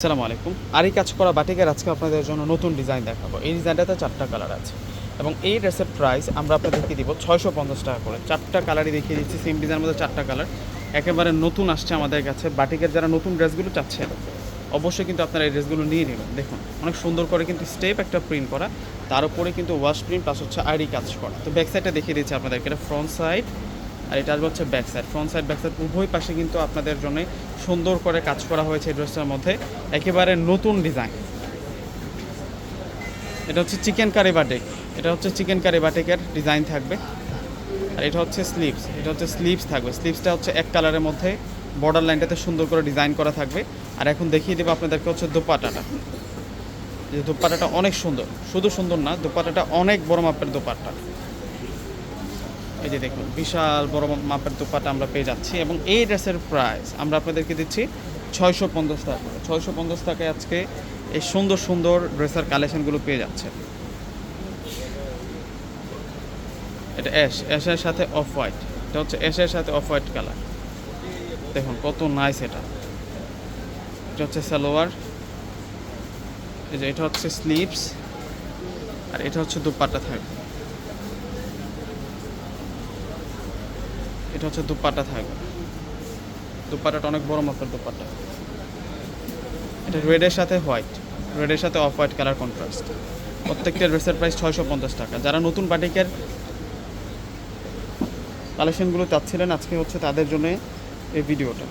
আসসালামু আলাইকুম। আরই কাজ করা বাটিকের আজকে আপনাদের জন্য নতুন ডিজাইন দেখাবো। এই ডিজাইনটাতে চারটা কালার আছে এবং এই ড্রেসের প্রাইস আমরা আপনাদেরকে দিব ছয়শো পঞ্চাশ টাকা করে। চারটা কালারই দেখিয়ে দিচ্ছি, সেম ডিজাইনের মধ্যে চারটা কালার। একেবারে নতুন আসছে আমাদের কাছে। বাটিকের যারা নতুন ড্রেসগুলো চাচ্ছেন অবশ্যই কিন্তু আপনারা এই ড্রেসগুলো নিয়ে নেবেন। দেখুন, অনেক সুন্দর করে কিন্তু স্টেপ একটা প্রিন্ট করা। তার উপরে কিন্তু ওয়াশ প্রিন্ট প্লাস হচ্ছে আইডি কাজ করা। তো ব্যাক সাইডটা দেখিয়ে দিচ্ছি আপনাদেরকে। এটা ফ্রন্ট সাইড আর এটা আসবে হচ্ছে back side front side back side উভয় পাশে কিন্তু আপনাদের জন্য সুন্দর করে কাজ করা হয়েছে এই ড্রেসটার মধ্যে। একেবারে নতুন ডিজাইন এটা হচ্ছে চিকেন কারি বাটিক এটা হচ্ছে চিকেন কারি বাটিকের ডিজাইন থাকবে। আর এটা হচ্ছে স্লিভস এটা হচ্ছে স্লিভস থাকবে। স্লিভসটা হচ্ছে এক কালারের মধ্যে বর্ডার লাইনটাতে সুন্দর করে ডিজাইন করা থাকবে। আর এখন দেখিয়ে দেবো আপনাদেরকে হচ্ছে দোপাটাটা যে দোপাটাটা অনেক সুন্দর। শুধু সুন্দর না দোপাটাটা অনেক বড় মাপের দোপাট্টা। এই যে দেখুন, বিশাল বড় মাপের দোপাটা আমরা পেয়ে যাচ্ছি এবং এই ড্রেসের প্রাইস আমরা আপনাদেরকে দিচ্ছি ছয়শো পঞ্চাশ টাকা ছয়শো পঞ্চাশ টাকায় আজকে এই সুন্দর সুন্দর ড্রেসের কালেকশনগুলো পেয়ে যাচ্ছে এটা অ্যাশ অ্যাশের সাথে অফ হোয়াইট এটা হচ্ছে অ্যাশের সাথে অফ হোয়াইট কালার দেখুন, কত নাইস এটা। এটা হচ্ছে সালোয়ার। এই যে এটা হচ্ছে স্লিভস আর এটা হচ্ছে দুপাট্টা থাকবে। এটা হচ্ছে দুপাট্টা থাকবে দুপাট্টাটা অনেক বড় মাপের দুপাট্টা এটা রেডের সাথে হোয়াইট রেডের সাথে অফ হোয়াইট কালার কন্ট্রাস্ট প্রত্যেকটা ড্রেসের প্রাইস ছয়শো পঞ্চাশ টাকা। যারা নতুন বাটিকের কালেকশনগুলো চাচ্ছিলেন, আজকে হচ্ছে তাদের জন্য এই ভিডিওটা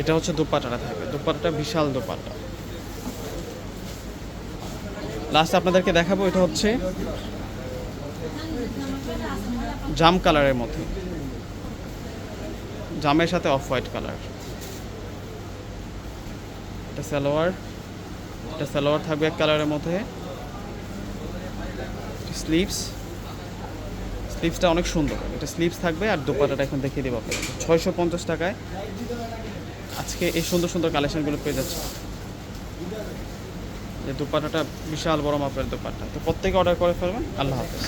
এটা হচ্ছে দুপাটাটা থাকবে। দুপাটাটা বিশাল দুপাটা লাস্ট আপনাদেরকে দেখাবো, এটা হচ্ছে জাম কালারের মধ্যে। জামের সাথে অফ হোয়াইট কালার এটা সালোয়ার। এটা সালোয়ার থাকবে এক কালারের মধ্যে। স্লিভস। স্লিভসটা অনেক সুন্দর। এটা স্লিভস থাকবে আর দোপাটাটা এখন দেখিয়ে দেবো আপনাদের ছয়শো পঞ্চাশ টাকায়। আজকে এই সুন্দর সুন্দর কালেকশনগুলো পেয়ে যাচ্ছে। যে দুপাটাটা বিশাল বড় মাপের দুপাটা তো প্রত্যেকে অর্ডার করে ফেলবেন। আল্লাহ হাফেজ।